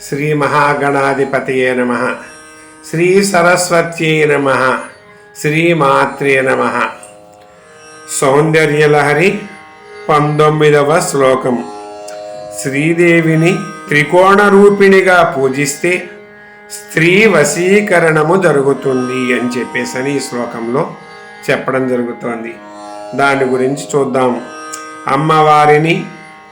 శ్రీ మహాగణాధిపతయే నమ. శ్రీ సరస్వత్యై నమ. శ్రీమాత్రే నమ. సౌందర్యలహరి పంతొమ్మిదవ శ్లోకం. శ్రీదేవిని త్రికోణ రూపిణిగా పూజిస్తే స్త్రీ వశీకరణము జరుగుతుంది అని చెప్పేసి ఈ శ్లోకంలో చెప్పడం జరుగుతోంది. దాని గురించి చూద్దాం. అమ్మవారిని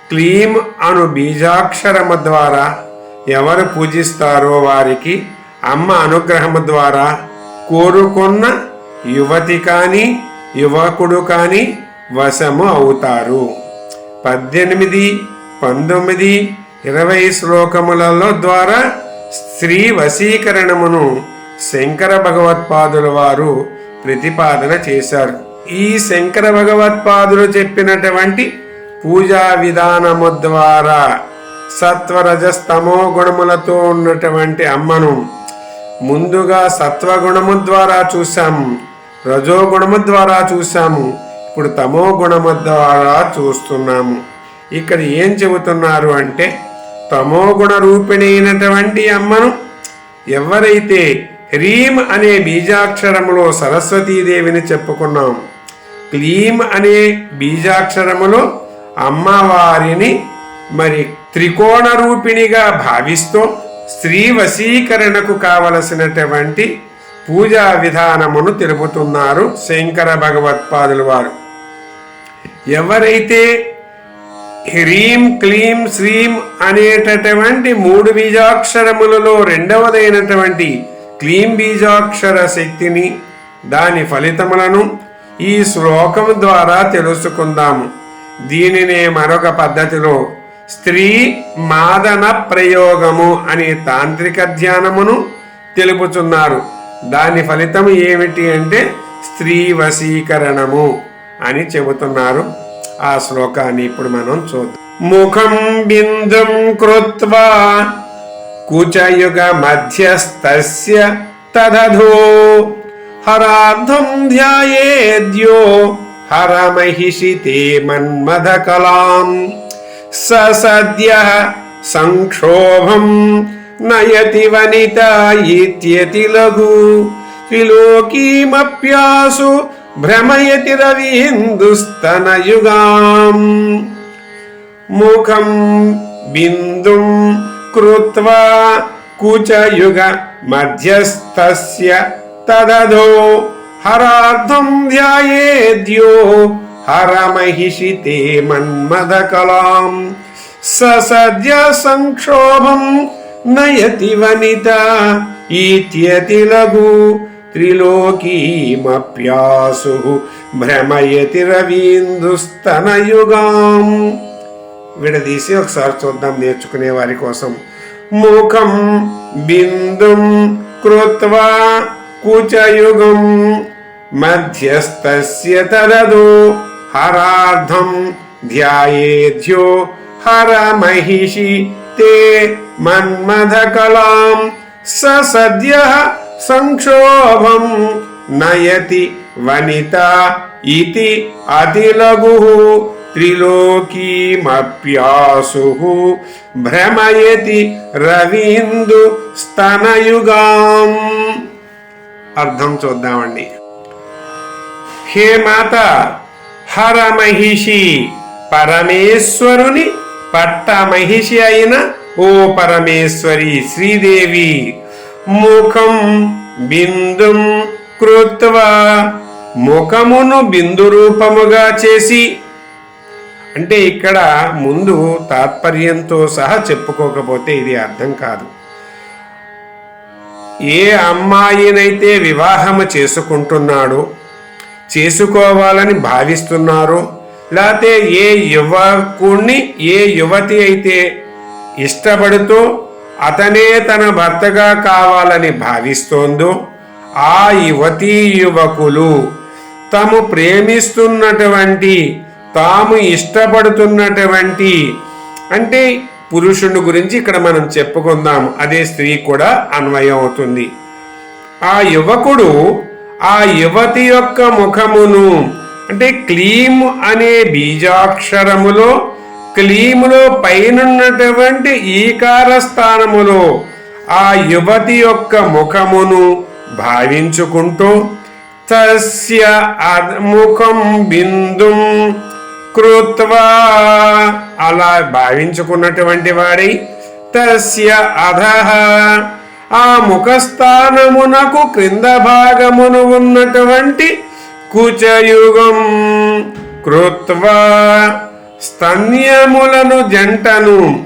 క్లీం అను బీజాక్షరము ద్వారా ఎవరు పూజిస్తారో వారికి అమ్మ అనుగ్రహము ద్వారా కోరుకున్న యువతి కానీ యువకుడు కానీ వశము అవుతారు. పద్దెనిమిది పంతొమ్మిది ఇరవై శ్లోకములలో ద్వారా స్త్రీ వశీకరణమును శంకర భగవత్పాదుల వారు ప్రతిపాదన చేశారు. ఈ శంకర భగవత్పాదులు చెప్పినటువంటి పూజా విధానము ద్వారా సత్వరజస్తమో గుణములతో ఉన్నటువంటి అమ్మను. ముందుగా సత్వగుణము ద్వారా చూసాము రజోగుణము ద్వారా చూసాము ఇప్పుడు తమో గుణము ద్వారా చూస్తున్నాము. ఇక్కడ ఏం చెబుతున్నారు అంటే తమో గుణ రూపిణి అయినటువంటి అమ్మను ఎవరైతే హ్రీం అనే బీజాక్షరములో సరస్వతీదేవిని చెప్పుకున్నాం. క్లీం అనే బీజాక్షరములో అమ్మవారిని మరి త్రికోణ రూపిణిగా భావిస్తూ స్త్రీ వశీకరణకు కావలసినటువంటి పూజా విధానమును తెలుపుతున్నారు శంకర భగవత్పాదులు వారు. ఎవరైతే హ్రీం క్లీం శ్రీం అనేటటువంటి మూడు బీజాక్షరములలో రెండవదైనటువంటి క్లీం బీజాక్షర శక్తిని దాని ఫలితములను ఈ శ్లోకం ద్వారా తెలుసుకుందాము. దీనినే మరొక పద్ధతిలో స్త్రీ మాదన ప్రయోగము అనే తాంత్రిక ధ్యానమును తెలుపుతున్నారు దాని ఫలితం ఏమిటి అంటే స్త్రీ వశీకరణము అని చెబుతున్నారు. ఆ శ్లోకాన్ని ఇప్పుడు మనం చూద్దాం. ముఖం బిందుం కృత్వా కుచయుగ మధ్యస్థస్య తదధో హరార్థం ధ్యాయేద్యో హరమహిషి తే మన్మథ కలాం. స సద్య సంక్షోభం నయతి వనిత ఇత్యతి లఘు. త్రిలోకీమప్యాసు భ్రమయతి రవీందుస్తనయుగాం ముఖం బిందుం కృత్వా కుచయుగ మధ్యస్థస్య తదధో హరార్థం ధ్యాయేద్యో హరమహిషి తే మన్మథకలాం స సద్య సంక్షోభం నయతి వనిత ఈత్యతి లఘు త్రిలోకీమప్యాసు భ్రమయతి రవీందుస్తనయుగాం విడదీసి ఒకసారి చూద్దాం నేర్చుకునే వారి కోసం. ముఖం బిందుం కృత్వా కుచయుగం మధ్యస్థస్య తరదో హరార్థం ధ్యాయేధ్యో హరమహిషి తే మన్మథకలాం స సద్య సంక్షోభం నయతి వనిత ఇతి అతిలఘు త్రిలోకీమప్యాసు భ్రమయతి రవీందు స్తనయుగాం. అర్థం చూద్దామండి. హే మాత హర మహిషి పరమేశ్వరుని పట్ట మహిషి అయిన ఓ పరమేశ్వరి శ్రీదేవి. ముఖం బిందుం కృత్వా ముఖమును బిందు రూపముగా చేసి అంటే ఇక్కడ ముందు తాత్పర్యంతో సహా చెప్పుకోకపోతే ఇది అర్థం కాదు. ఏ అమ్మాయినైతే వివాహము చేసుకుంటున్నాడో చేసుకోవాలని భావిస్తున్నారో. లేకపోతే ఏ యువకుణ్ణి ఏ యువతి అయితే ఇష్టపడుతూ అతనే తన భర్తగా కావాలని భావిస్తోందో ఆ యువతీ యువకులు తాము ప్రేమిస్తున్నటువంటి తాము ఇష్టపడుతున్నటువంటి అంటే పురుషుని గురించి ఇక్కడ మనం చెప్పుకుందాం. అదే స్త్రీ కూడా అన్వయం అవుతుంది. ఆ యువకుడు ఆ యువతి యొక్క ముఖమును అంటే క్లీం అనే బీజాక్షరములో క్లీములో పైనున్నటువంటి ఈకార స్థానములో ఆ యువతి యొక్క ముఖమును భావించుకుంటూ తస్య ముఖం బిందుం కృత్వా అలా భావించుకున్నటువంటి వాడి తస్య అధః ఆ ముఖస్థానమునకు క్రింద భాగమును ఉన్నటువంటి కుచయుగం కృత్వా స్తన్యములను జంటను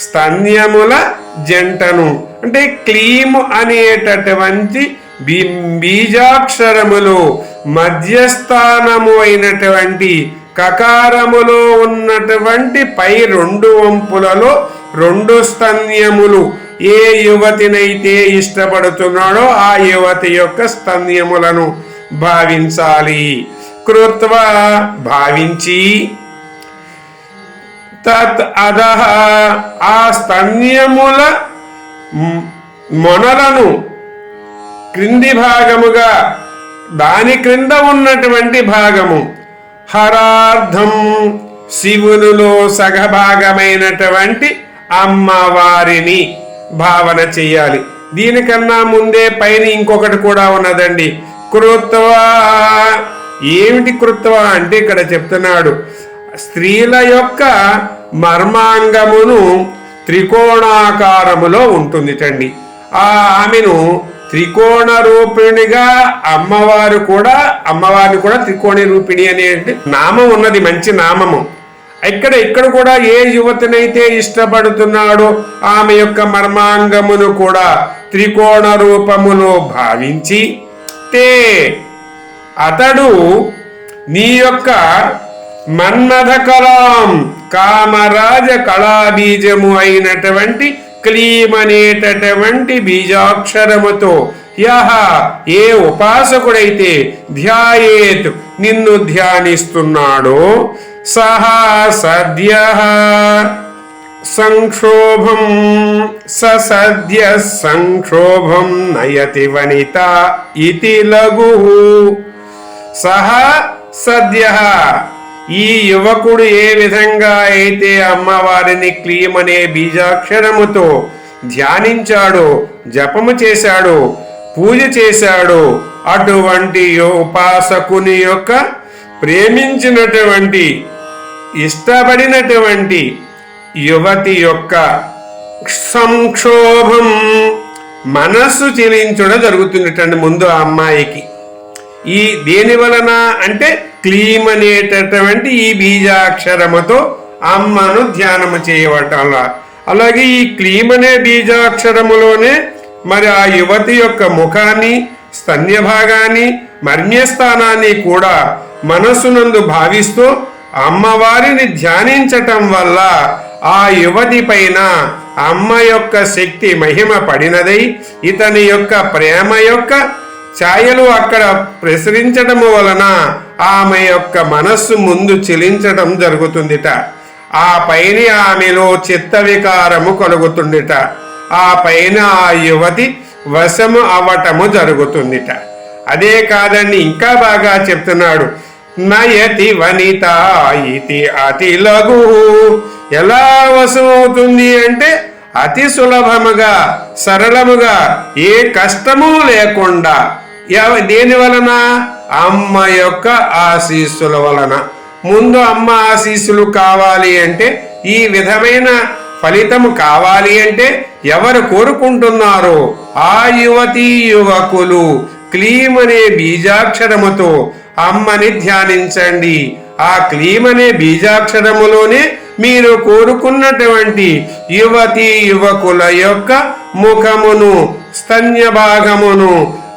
స్తన్యముల జంటను. అంటే క్లీము అనేటటువంటి బీ- బీజాక్షరములు మధ్యస్థానము అయినటువంటి కకారములో ఉన్నటువంటి పై రెండు వంపులలో రెండు స్తన్యములు. ఏ యువతినైతే ఇష్టపడుతున్నాడో ఆ యువతి యొక్క స్తన్యములను భావించాలి. కృత్వ భావించి తత్ అధః ఆ స్తన్యముల మొనలను క్రింది భాగముగా దాని క్రింద ఉన్నటువంటి భాగము హరార్థం శివునిలో సగభాగమైనటువంటి అమ్మవారిని భావన చెయ్యాలి. దీనికన్నా ముందే పైన ఇంకొకటి కూడా ఉన్నదండి. కృత్వ. ఏమిటి కృత్వ అంటే ఇక్కడ చెప్తున్నాడు. స్త్రీల యొక్క మర్మాంగమును త్రికోణాకారములో ఉంటుంది చండి. ఆ ఆమెను త్రికోణ రూపిణిగా అమ్మవారు కూడా అమ్మవారిని కూడా త్రికోణ రూపిణి అనే నామం ఉన్నది మంచి నామము. ఇక్కడ ఇక్కడ కూడా ఏ యువతినైతే ఇష్టపడుతున్నాడో ఆమె యొక్క మర్మాంగమును కూడా త్రికోణ రూపములో భావించి తే అతడు నీ యొక్క మన్మథ కలాం కామరాజ కళాబీజము అయినటువంటి క్లీం అనేటటువంటి బీజాక్షరముతో యహ ఏ ఉపాసకుడైతే ధ్యాయేత్ నిన్ను ధ్యానిస్తున్నాడో సహా సద్య సంక్షోభం స సద్య సంక్షోభం నయతి వనిత ఇది లఘు. సహా సద్య ఈ యువకుడు ఏ విధంగా అయితే అమ్మవారిని క్లీమనే బీజాక్షరముతో ధ్యానించాడు జపము చేశాడు పూజ చేశాడు అటువంటి ఉపాసకుని యొక్క ప్రేమించినటువంటి ఇష్టపడినటువంటి యువతి యొక్క సంక్షోభం మనస్సు చెలించడం జరుగుతుండటండి ముందు ఆ అమ్మాయికి. ఈ దేని వలన అంటే క్లీమ్ అనేటటువంటి ఈ బీజాక్షరముతో అమ్మను ధ్యానము చేయవటం అలాగే ఈ క్లీమ్ అనే బీజాక్షరములోనే మరి ఆ యువతి యొక్క ముఖాన్ని స్తన్యభాగాన్ని మర్మ్యస్థానాన్ని కూడా మనస్సునందు భావిస్తూ అమ్మవారిని ధ్యానించటం వల్ల ఆ యువతి పైన అమ్మ యొక్క శక్తి మహిమ పడినదై ఇతని యొక్క ప్రేమ యొక్క ఛాయలు అక్కడ ప్రసరించటము వలన ఆమె యొక్క మనస్సు ముందు చెలించటం జరుగుతుందిట. ఆ పైన ఆమెలో చిత్త వికారము కలుగుతుందిట. ఆ పైన ఆ యువతి వశము అవటము జరుగుతుందిట. అదే కాదండి ఇంకా బాగా చెప్తున్నాడు. నయతి వనిత ఇది అతి లఘు. ఎలా వశమవుతుంది అంటే అతి సులభముగా సరళముగా ఏ కష్టము లేకుండా. ఎవ- దేని వలన? అమ్మ యొక్క ఆశీస్సుల వలన. ముందు అమ్మ ఆశీస్సులు కావాలి అంటే ఈ విధమైన ఫలితము కావాలి అంటే ఎవరు కోరుకుంటున్నారో ఆ యువతీ యువకులు క్లీం అనే బీజాక్షరముతో అమ్మని ధ్యానించండి. ఆ క్లీమనే అనే బీజాక్షరములోనే మీరు కోరుకున్నటువంటి యువతి యువకుల యొక్క ముఖమును స్తన్య భాగమును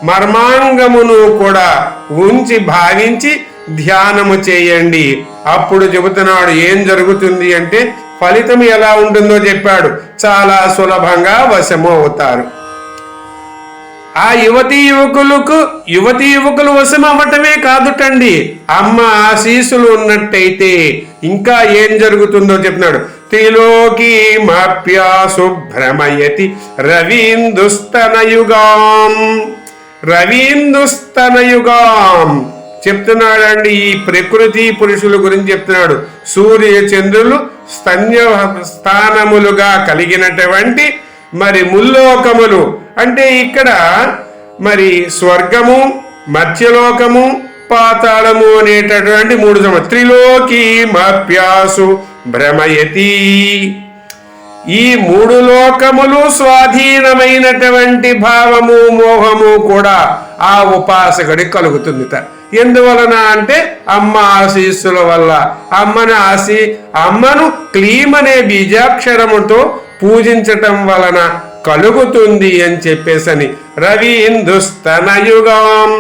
మర్మాంగమును కూడా ఉంచి భావించి ధ్యానము చేయండి. అప్పుడు చెబుతున్నాడు ఏం జరుగుతుంది అంటే ఫలితం ఎలా ఉంటుందో చెప్పాడు. చాలా సులభంగా వశము అవుతారు ఆ యువతీ యువకులకు యువతీ యువకులు వశం అవ్వటమే కాదుటండి. అమ్మ ఆశీసులు ఉన్నట్టయితే ఇంకా ఏం జరుగుతుందో చెప్తున్నాడు త్రిలోకి మాప్యాసు రవీందుస్తనయుగాం. రవీందుస్తనయుగాం. చెప్తున్నాడండి ఈ ప్రకృతి పురుషుల గురించి చెప్తున్నాడు. సూర్య చంద్రులు స్తన్య స్థానములుగా కలిగినటువంటి మరి ముల్లోకములు అంటే ఇక్కడ మరి స్వర్గము మత్స్యలోకము పాతాళము అనేటటువంటి మూడు సమ త్రిలోకి మప్యాసు భ్రమయతి. ఈ మూడు లోకములు స్వాధీనమైనటువంటి భావము మోహము కూడా ఆ ఉపాసకుడికి కలుగుతుంది ఎందువలన అంటే అమ్మ ఆశీస్సుల వల్ల. అమ్మను ఆశి అమ్మను క్లీమ్ అనే బీజాక్షరముతో పూజించటం వలన కలుగుతుంది అని చెప్పేసని రవి హిందుస్తనయుగం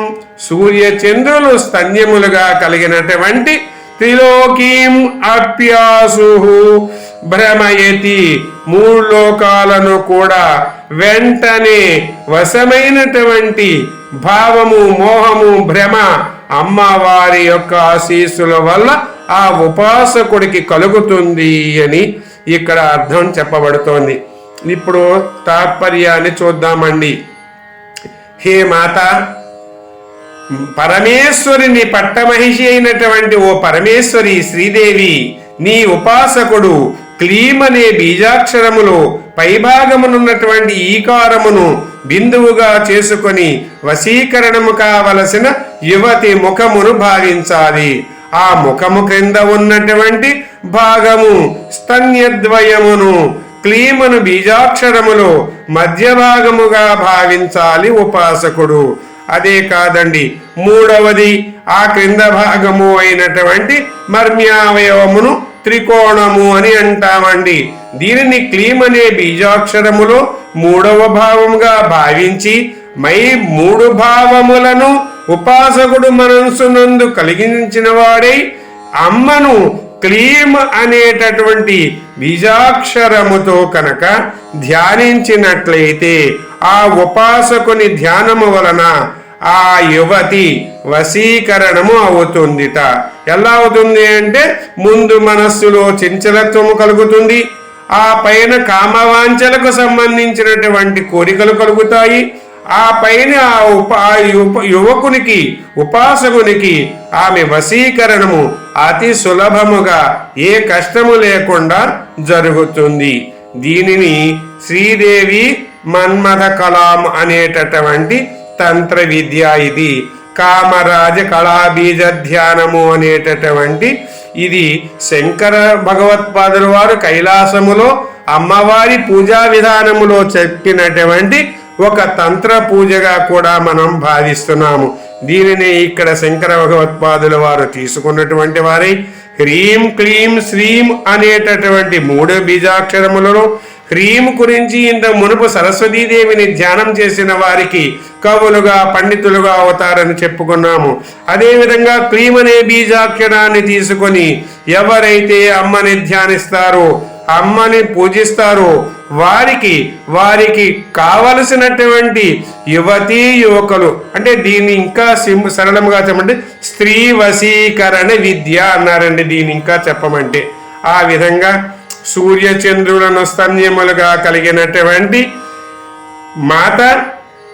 సూర్య చంద్రులు స్తన్యములుగా కలిగినటువంటి త్రిలోకీం అప్యాసు భ్రమయతి మూడు లోకాలను కూడా వెంటనే వశమైనటువంటి భావము మోహము భ్రమ అమ్మవారి యొక్క ఆశీస్సుల వల్ల ఆ ఉపాసకుడికి కలుగుతుంది అని ఇక్కడ అర్థం చెప్పబడుతోంది. ఇప్పుడు తాత్పర్యాన్ని చూద్దామండి. హే మాత పరమేశ్వరిని పట్టమహిషి అయినటువంటి ఓ పరమేశ్వరి శ్రీదేవి నీ ఉపాసకుడు క్లీం అనే బీజాక్షరములో పైభాగమునున్నటువంటి ఈకారమును బిందువుగా చేసుకొని వశీకరణము కావలసిన యువతి ముఖమును భావించాలి. ఆ ముఖము క్రింద ఉన్నటువంటి భాగము స్తన్యద్వయమును క్లీమును బీజాక్షరములో మధ్య భాగముగా భావించాలి ఉపాసకుడు. అదే కాదండి మూడవది ఆ క్రింద భాగము అయినటువంటి మర్మ్యావయవమును త్రికోణము అని అంటామండి. దీనిని క్లీమ్ అనే బీజాక్షరములో మూడవ భావముగా భావించి మై మూడు భావములను ఉపాసకుడు మనస్సునందు కలిగించిన వాడై అమ్మను క్లీమ్ అనేటటువంటి బీజాక్షరముతో కనుక ధ్యానించినట్లయితే ఆ ఉపాసకుని ధ్యానము వలన ఆ యువతి వశీకరణము అవుతుందిట. ఎలా అవుతుంది అంటే ముందు మనస్సులో చంచలత్వము కలుగుతుంది ఆ పైన కామవాంఛలకు సంబంధించినటువంటి కోరికలు కలుగుతాయి ఆ పైన ఆ ఉప ఆ యువకునికి ఉపాసకునికి ఆమె వశీకరణము అతి సులభముగా ఏ కష్టము లేకుండా జరుగుతుంది. దీనిని శ్రీదేవి మన్మథ కలాం అనేటటువంటి తంత్ర విద్య ఇది. కామరాజ కళాబీజ ధ్యానము అనేటటువంటి ఇది శంకర భగవత్పాదుల వారు కైలాసములో అమ్మవారి పూజా విధానములో చెప్పినటువంటి ఒక తంత్ర పూజగా కూడా మనం భావిస్తున్నాము. దీనిని ఇక్కడ శంకర భగవత్పాదుల వారు తీసుకున్నటువంటి వారి హ్రీం క్లీం శ్రీం అనేటటువంటి మూడు బీజాక్షరములలో హ్రీం గురించి ఇంత మునుపు సరస్వతీదేవిని ధ్యానం చేసిన వారికి కవులుగా పండితులుగా అవుతారని చెప్పుకున్నాము. అదేవిధంగా క్లీం అనే బీజాక్షరాన్ని తీసుకొని ఎవరైతే అమ్మని ధ్యానిస్తారో అమ్మని పూజిస్తారో వారికి వారికి కావలసినటువంటి యువతీ యువకులు అంటే దీన్ని ఇంకా సిం సరళంగా చెప్పమంటే స్త్రీ వశీకరణ విద్య అన్నారండి దీన్ని ఇంకా చెప్పమంటే. ఆ విధంగా సూర్యచంద్రులను స్తన్యములుగా కలిగినటువంటి మాత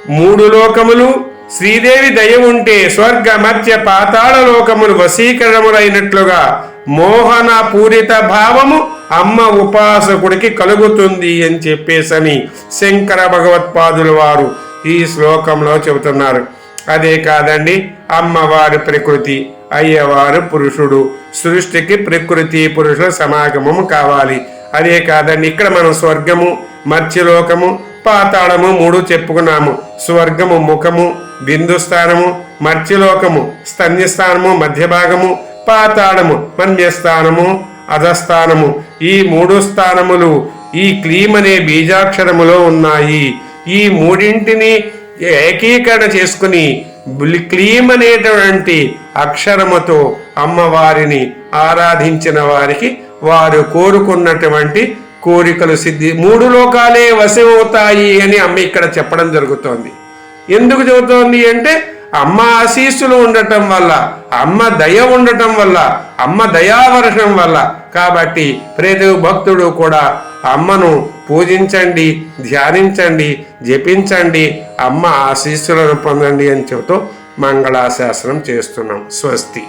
మూడు లోకములు శ్రీదేవి దయ ఉంటే స్వర్గ మధ్య పాతాళ లోకములు వశీకరణములైనట్లుగా మోహన పూరిత భావము అమ్మ ఉపాసకుడికి కలుగుతుంది అని చెప్పేసని శంకర భగవత్పాదుల వారు ఈ శ్లోకంలో చెబుతున్నారు. అదే కాదండి అమ్మవారి ప్రకృతి అయ్యవారు పురుషుడు సృష్టికి ప్రకృతి పురుషుల సమాగమము కావాలి. అదే కాదండి ఇక్కడ మనం స్వర్గము మత్స్యలోకము పాతాళము మూడు చెప్పుకున్నాము. స్వర్గము ముఖము బిందు స్థానము మత్స్యలోకము స్తన్యస్థానము మధ్య భాగము పాతాళము మన్యస్థానము అధస్థానము. ఈ మూడు స్థానములు ఈ క్లీమ్ అనే బీజాక్షరములో ఉన్నాయి. ఈ మూడింటిని ఏకీకరణ చేసుకుని బులి- క్లీం అనేటువంటి అక్షరముతో అమ్మవారిని ఆరాధించిన వారికి వారు కోరుకున్నటువంటి కోరికలు సిద్ధి మూడు లోకాలే వశమవుతాయి అని అమ్మ ఇక్కడ చెప్పడం జరుగుతోంది. ఎందుకు చెబుతోంది అంటే అమ్మ ఆశీస్సులు ఉండటం వల్ల అమ్మ దయ ఉండటం వల్ల అమ్మ దయావర్షం వల్ల. కాబట్టి ప్రతి భక్తుడు కూడా అమ్మను పూజించండి ధ్యానించండి జపించండి అమ్మ ఆశీస్సులను పొందండి అని చెబుతూ మంగళాశాసనం చేస్తున్నాం. స్వస్తి.